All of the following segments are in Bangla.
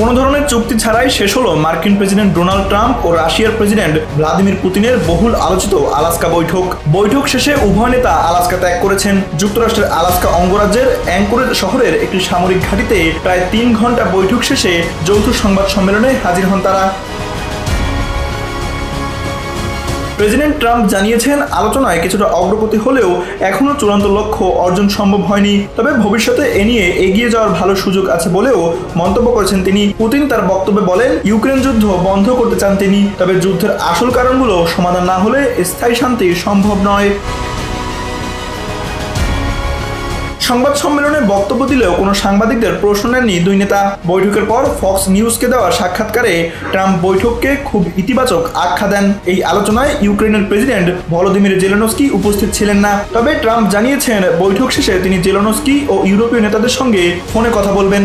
কোনো ধরনের চুক্তি ছাড়াই শেষ হলো মার্কিন প্রেসিডেন্ট ডোনাল্ড ট্রাম্প ও রাশিয়ার প্রেসিডেন্ট ভ্লাদিমির পুতিনের বহুল আলোচিত আলাস্কা বৈঠক। বৈঠক শেষে উভয় নেতা আলাস্কা ত্যাগ করেছেন। যুক্তরাষ্ট্রের আলাস্কা অঙ্গরাজ্যের অ্যাঙ্কোরেজ শহরের একটি সামরিক ঘাঁটিতে প্রায় তিন ঘণ্টা বৈঠক শেষে যৌথ সংবাদ সম্মেলনে হাজির হন তারা। প্রেসিডেন্ট ট্রাম্প জানিয়েছেন, আলোচনায় কিছুটা অগ্রগতি হলেও এখনও চূড়ান্ত লক্ষ্য অর্জন সম্ভব হয়নি। তবে ভবিষ্যতে এ নিয়ে এগিয়ে যাওয়ার ভালো সুযোগ আছে বলেও মন্তব্য করেছেন তিনি। পুতিন তার বক্তব্যে বলেন, ইউক্রেন যুদ্ধ বন্ধ করতে চান তিনি, তবে যুদ্ধের আসল কারণগুলো সমাধান না হলে স্থায়ী শান্তি সম্ভব নয়। সংবাদ সম্মেলনে বক্তব্য দিলেও কোনো সাংবাদিকদের প্রশ্ন নেননি দুই নেতা। বৈঠকের পর ফক্স নিউজকে দেওয়া সাক্ষাৎকারে ট্রাম্প বৈঠককে খুব ইতিবাচক আখ্যা দেন। এই আলোচনায় ইউক্রেনের প্রেসিডেন্ট ভলোদিমির জেলেনস্কি উপস্থিত ছিলেন না। তবে ট্রাম্প জানিয়েছেন, বৈঠক শেষে তিনি জেলেনস্কি ও ইউরোপীয় নেতাদের সঙ্গে ফোনে কথা বলবেন।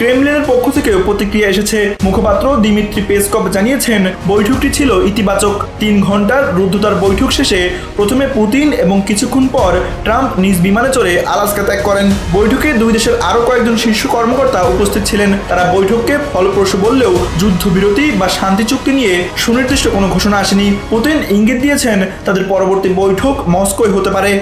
ক্রেমলিনের পক্ষ থেকেও প্রতিক্রিয়া এসেছে। মুখপাত্র দিমিত্রি পেসকপ জানিয়েছেন, বৈঠকটি ছিল ইতিবাচক। তিন ঘণ্টার রুদ্ধতার বৈঠক শেষে প্রথমে পুতিন এবং কিছুক্ষণ পর ট্রাম্প নিজ বিমানে চড়ে আলাস্কা ত্যাগ করেন। বৈঠকে দুই দেশের আরও কয়েকজন শীর্ষ কর্মকর্তা উপস্থিত ছিলেন। তারা বৈঠককে ফলপ্রসূ বললেও যুদ্ধবিরতি বা শান্তি চুক্তি নিয়ে সুনির্দিষ্ট কোনো ঘোষণা আসেনি। পুতিন ইঙ্গিত দিয়েছেন, তাদের পরবর্তী বৈঠক মস্কোয় হতে পারে।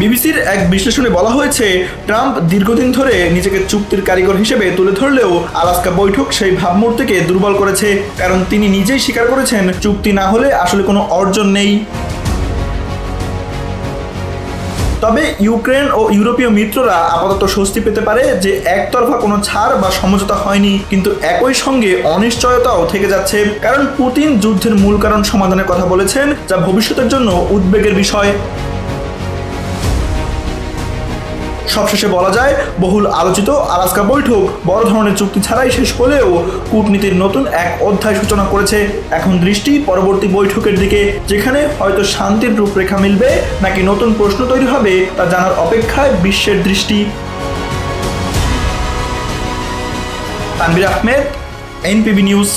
বিবিসির এক বিশ্লেষণে বলা হয়েছে, ট্রাম্প দীর্ঘদিন ধরে নিজেকে চুক্তির কারিগর হিসেবে তুলে ধরলেও আলাস্কা বৈঠক সেই ভাবমূর্তিকে দুর্বল করেছে, কারণ তিনি নিজেই স্বীকার করেছেন চুক্তি না হলে আসলে কোনো অর্জন নেই। তবে ইউক্রেন ও ইউরোপীয় মিত্ররা আপাতত স্বস্তি পেতে পারে যে একতরফা কোনো ছাড় বা সমঝোতা হয়নি, কিন্তু একই সঙ্গে অনিশ্চয়তাও থেকে যাচ্ছে, কারণ পুতিন যুদ্ধের মূল কারণ সমাধানের কথা বলেছেন যা ভবিষ্যতের জন্য উদ্বেগের বিষয়। সবশেষে বলা যায়, বহুল আলোচিত আলাস্কা বৈঠক বড় ধরনের চুক্তি ছাড়াই শেষ হলেও কূটনীতির নতুন এক অধ্যায় সূচনা করেছে। এখন দৃষ্টি পরবর্তী বৈঠকের দিকে, যেখানে হয়তো শান্তির রূপরেখা মিলবে নাকি নতুন প্রশ্ন তৈরি হবে তা জানার অপেক্ষায় বিশ্বের দৃষ্টি। Tanvir Ahmed, NPB news.